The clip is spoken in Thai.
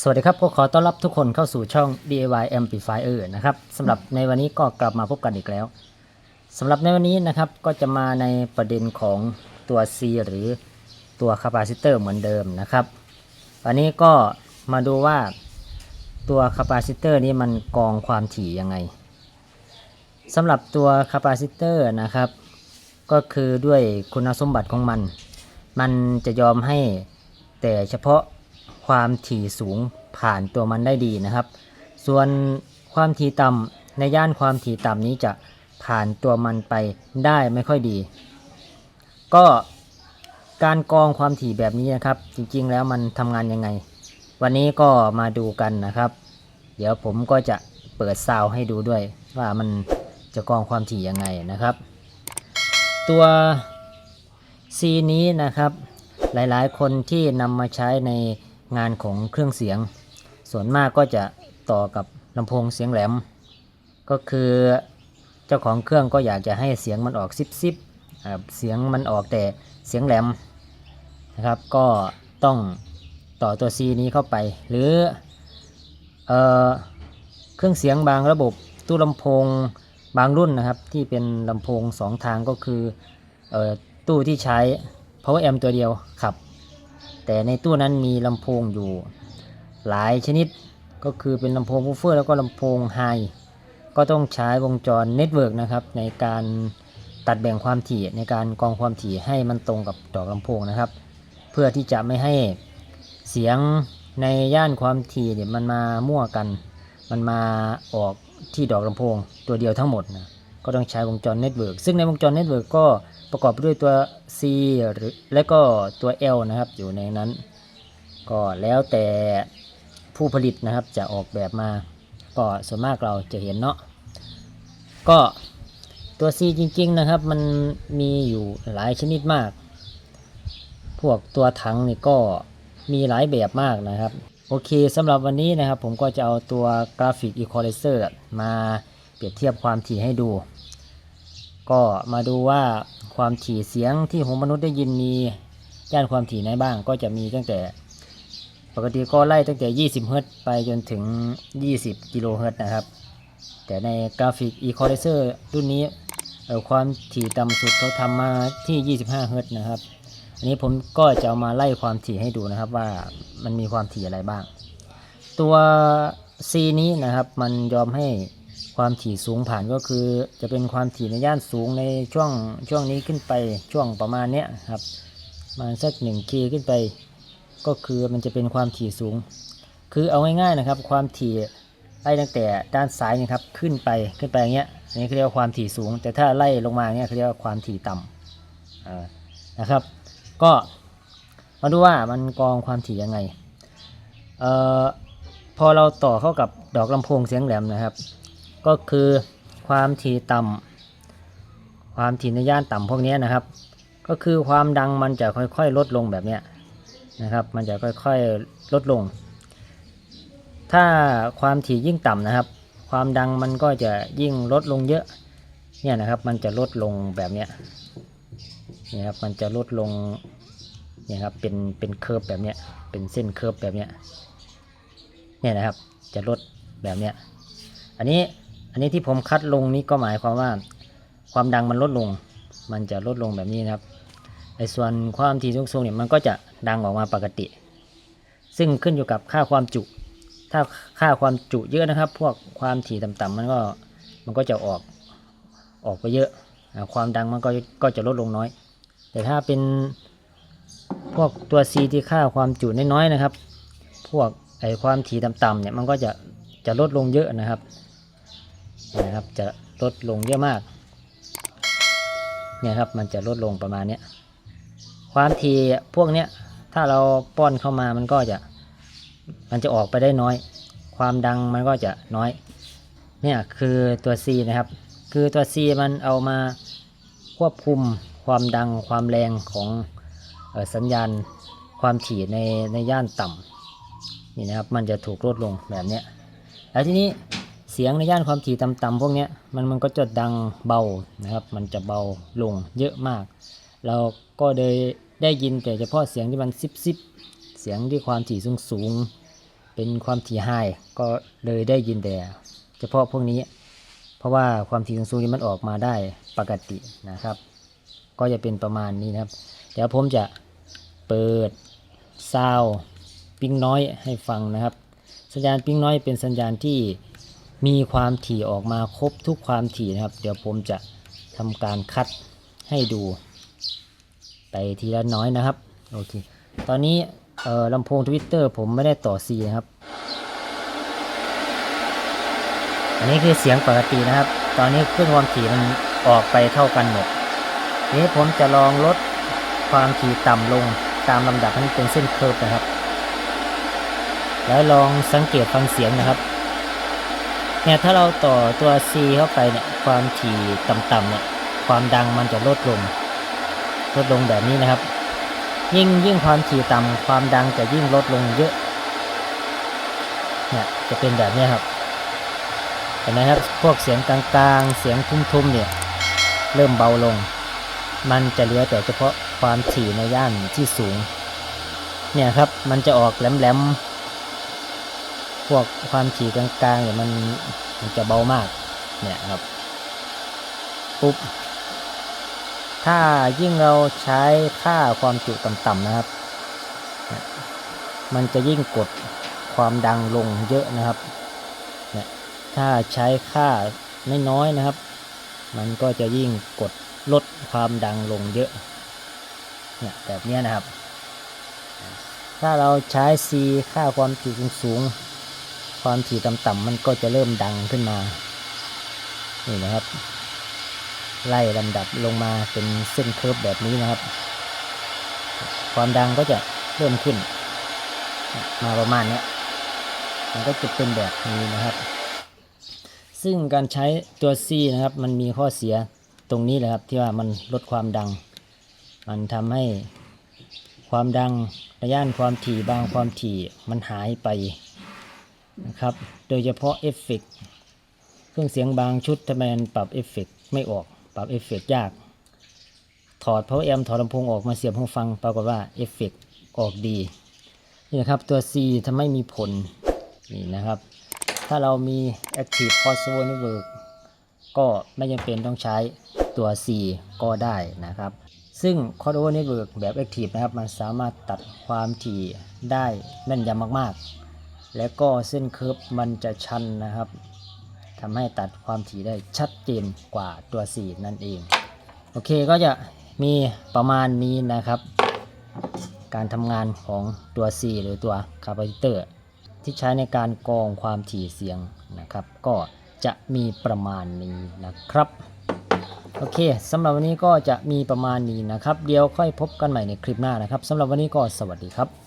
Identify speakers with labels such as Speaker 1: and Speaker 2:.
Speaker 1: สวัสดีครับก็ขอต้อนรับทุกคนเข้าสู่ช่อง DIY Amplifier นะครับสำหรับในวันนี้ก็กลับมาพบกันอีกแล้วสำหรับในวันนี้นะครับก็จะมาในประเด็นของตัว C หรือตัวคาปาซิเตอร์เหมือนเดิมนะครับวันนี้ก็มาดูว่าตัวคาปาซิเตอร์นี้มันกรองความถี่ยังไงสำหรับตัวคาปาซิเตอร์นะครับ ก็คือด้วยคุณสมบัติของมัน มันจะยอมให้แต่เฉพาะ ความถี่สูงผ่านตัวมันได้ดีนะครับ ส่วนความถี่ต่ำในย่านความถี่ต่ำนี้จะผ่านตัวมันไปได้ไม่ค่อยดี ก็การกรองความถี่แบบนี้นะครับ จริงๆแล้วมันทำงานยังไง วันนี้ก็มาดูกันนะครับ เดี๋ยวผมก็จะเปิดซาวให้ดูด้วย ว่ามันจะกรองความถี่ยังไงนะครับ ตัว C นี้นะครับ หลายๆ คนที่นำมาใช้ใน งานของเครื่องเสียง ส่วนมากก็จะต่อกับลำโพงเสียงแหลม ก็คือเจ้าของเครื่องก็อยากจะให้เสียงมันออกซิบซิบเสียงมันออกแต่เสียงแหลมนะครับ ก็ต้องต่อตัว C นี้เข้าไป หรือเออเครื่องเสียงบางระบบตู้ลำโพงบางรุ่นนะครับ ที่เป็นลำโพงสองทางก็คือออตู้ที่ใช้ power amp ตัวเดียวขับ แต่ในตู้นั้นมีลำโพงอยู่หลายชนิดก็คือเป็นลำโพงวูฟเฟอร์แล้วก็ลำโพงไฮก็ต้องใช้วงจรเน็ตเวิร์กนะครับในการตัดแบ่งความถี่ในการกรองความถี่ให้มันตรงกับดอกลำโพงนะครับ เพื่อที่จะไม่ให้เสียงในย่านความถี่เนี่ยมันมามั่วกัน มันมาออกที่ดอกลำโพงตัวเดียวทั้งหมดนะ ก็ต้องใช้วงจรเน็ตเวิร์กซึ่งในวงจรเน็ตเวิร์กก็ประกอบด้วยตัว C หรือและก็ตัว L นะครับ อยู่ในนั้น ก็แล้วแต่ผู้ผลิตนะครับจะออกแบบมา ก็ส่วนมากเราจะเห็นเนาะก็ตัว C จริงๆนะครับ มันมีอยู่หลายชนิดมาก พวกตัวถังนี่ก็มีหลายแบบมากนะครับ โอเคสำหรับวันนี้นะครับ ผมก็จะเอาตัวกราฟิกอีควอไลเซอร์มาเปรียบเทียบความถี่ให้ดู ก็มาดูว่าความถี่เสียงที่หูมนุษย์ได้ยินมีย่านความถี่ไหนบ้าง ก็จะมีตั้งแต่ ปกติก็ไล่ตั้งแต่ 20 เฮิรตซ์ไปจนถึง 20 กิโลเฮิรตซ์นะครับ แต่ในกราฟิก Equalizer รุ่นนี้เอ่อความถี่ต่ำสุดเขาทำมาที่ 25 เฮิรตซ์นะครับ อันนี้ผมก็จะเอามาไล่ความถี่ให้ดูนะครับว่ามันมีความถี่อะไรบ้าง ตัว C นี้นะครับมันยอมให้ ความถี่สูงผ่านก็คือ จะเป็นความถี่ในย่านสูงในช่วงช่วงนี้ขึ้นไปช่วงประมาณเนี้ยครับประมาณสัก1 k ขึ้นไป ก็คือมันจะเป็นความถี่สูง คือเอาง่ายๆนะครับ ความถี่ไล่ตั้งแต่ด้านซ้ายนะครับขึ้นไปขึ้นไปอย่างเงี้ยอันนี้เขาเรียกว่าความถี่สูง แต่ถ้าไล่ลงมาเนี่ยเขาเรียกว่าความถี่ต่ำนะครับ ก็มาดูว่ามันกรองความถี่ยังไงเอ่อพอเราต่อเข้ากับดอกลำโพงเสียงแหลมนะครับ ก็คือความถี่ต่ำความถี่ในย่านต่ำพวกนี้นะครับ ก็คือความดังมันจะค่อยๆ ลดลงแบบเนี้ยนะครับ มันจะค่อยๆลดลง ถ้าความถี่ยิ่งต่ำนะครับ ความดังมันก็จะยิ่งลดลงเยอะเนี่ยนะครับ มันจะลดลงแบบเนี้ยเนี่ยครับมันจะลดลงเนี่ยครับเป็นเป็นเคอร์ฟแบบเนี้ยเป็นเส้นเคอร์ฟแบบเนี้ยเนี่ยนะครับจะลดแบบเนี้ยอันนี้ อันนี้ที่ผมคัดลงนี้ก็หมายความว่า ความดังมันลดลง มันจะลดลงแบบนี้นะครับในส่วนความถี่สูงๆเนี่ยมันก็จะดังออกมาปกติ ซึ่งขึ้นอยู่กับค่าความจุ ถ้าค่าความจุเยอะนะครับ พวกความถี่ต่ำๆมันก็มันก็จะออกออกไปเยอะ ความดังมันก็ก็จะลดลงน้อย แต่ถ้าเป็นพวกตัว C ที่ค่าความจุน้อยๆนะครับ พวกไอความถี่ต่ำๆเนี่ยมันก็จะจะลดลงเยอะนะครับ นะครับจะลดลงเยอะมากเนี่ยครับมันจะลดลงประมาณเนี้ยความถี่พวกเนี้ยถ้าเราป้อนเข้ามามันก็จะมันจะออกไปได้น้อย ความดังมันก็จะน้อยเนี่ยคือตัว C นะครับ คือตัว C มันเอามาควบคุมความดังความแรงของออสัญญาณความถี่ในในย่านต่ำนี่นะครับมันจะถูกลดลงแบบนี้แล้วทีนี้ เสียงในย่านความถี่ต่ำๆพวกนี้มันมันก็จะดังเบานะครับ มันจะเบาลงเยอะมาก เราก็ได้ได้ยินแต่เฉพาะเสียงที่มันซิบซิบๆเสียงที่ความถี่สูงๆเป็นความถี่ไฮก็เลยได้ยินแต่เฉพาะพวกนี้ เพราะว่าความถี่สูงๆนี้มันออกมาได้ปกตินะครับ ก็จะเป็นประมาณนี้นะครับ เดี๋ยวผมจะเปิดซาวปิ้งน้อยให้ฟังนะครับ สัญญาณปิ้งน้อยเป็นสัญญาณที่ มีความถี่ออกมาครบทุกความถี่นะครับ เดี๋ยวผมจะทำการคัดให้ดู ไปทีละน้อยนะครับ โอเค ตอนนี้ลำโพงทวิตเตอร์ผมไม่ได้ต่อ C นะครับ อันนี้คือเสียงปกตินะครับ ตอนนี้เครื่องความถี่มันออกไปเท่ากันหมดทีนี้ผมจะลองลดความถี่ต่ำลงตามลำดับให้เป็นเส้นเคิร์ฟนะครับ แล้วลองสังเกตฟังเสียงนะครับ เนี่ยถ้าเราต่อตัว C เข้าไปเนี่ยความถี่ต่ำๆเนี่ยความดังมันจะลดลง ลดลงแบบนี้นะครับ ยิ่งยิ่งความถี่ต่ำความดังจะยิ่งลดลงเยอะเนี่ยจะเป็นแบบนี้ครับเห็นไหมครับพวกเสียงกลางๆ เสียงทุ้มๆเนี่ยเริ่มเบาลง มันจะเหลือแต่เฉพาะความถี่ในย่านที่สูง เนี่ยครับมันจะออกแหลมๆ พวกความถี่กลางๆเนี่ยมันมันจะเบามาก เนี่ยครับ ปุ๊บ ถ้ายิ่งเราใช้ค่าความจุต่ำๆนะครับ มันจะยิ่งกดความดังลงเยอะนะครับ เนี่ย ถ้าใช้ค่าน้อยๆนะครับ มันก็จะยิ่งกดลดความดังลงเยอะ เนี่ยแบบนี้นะครับ ถ้าเราใช้ C ค่าความถี่สูงๆ ความถี่ต่ำๆมันก็จะเริ่มดังขึ้นมา นี่นะครับ ไล่ลำดับลงมาเป็นเส้นเคิร์ฟแบบนี้นะครับ ความดังก็จะเริ่มขึ้น มาประมาณนี้มันก็จะเป็นแบบนี้นะครับ ซึ่งการใช้ตัว C นะครับ มันมีข้อเสียตรงนี้แหละครับที่ว่ามันลดความดัง มันทำให้ความดังระยะความถี่บางความถี่มันหายไป นะครับ โดยเฉพาะเอฟเฟกเครื่องเสียงบางชุดทำไมมันปรับเอฟเฟกไม่ออก ปรับเอฟเฟกยาก ถอด power amp ถอดลำโพงออกมาเสียบหูฟัง ปรากฏว่าเอฟเฟกออกดี นี่นะครับตัว C ทำให้มีผล นี่นะครับ ถ้าเรามี Active Crossover Network ก็ไม่จำเป็นต้องใช้ตัว C ก็ได้นะครับ ซึ่ง Crossover Network แบบ Active นะครับ มันสามารถตัดความถี่ได้แม่นยำมากๆ และก็เส้นเคิร์ฟมันจะชันนะครับทำให้ตัดความถี่ได้ชัดเจนกว่าตัว C นั่นเอง โอเคก็จะมีประมาณนี้นะครับ การทำงานของตัว C หรือตัวคาปาซิเตอร์ ที่ใช้ในการกรองความถี่เสียงนะครับ ก็จะมีประมาณนี้นะครับโอเคสำหรับวันนี้ก็จะมีประมาณนี้นะครับ เดี๋ยวค่อยพบกันใหม่ในคลิปหน้านะครับสำหรับวันนี้ก็สวัสดีครับ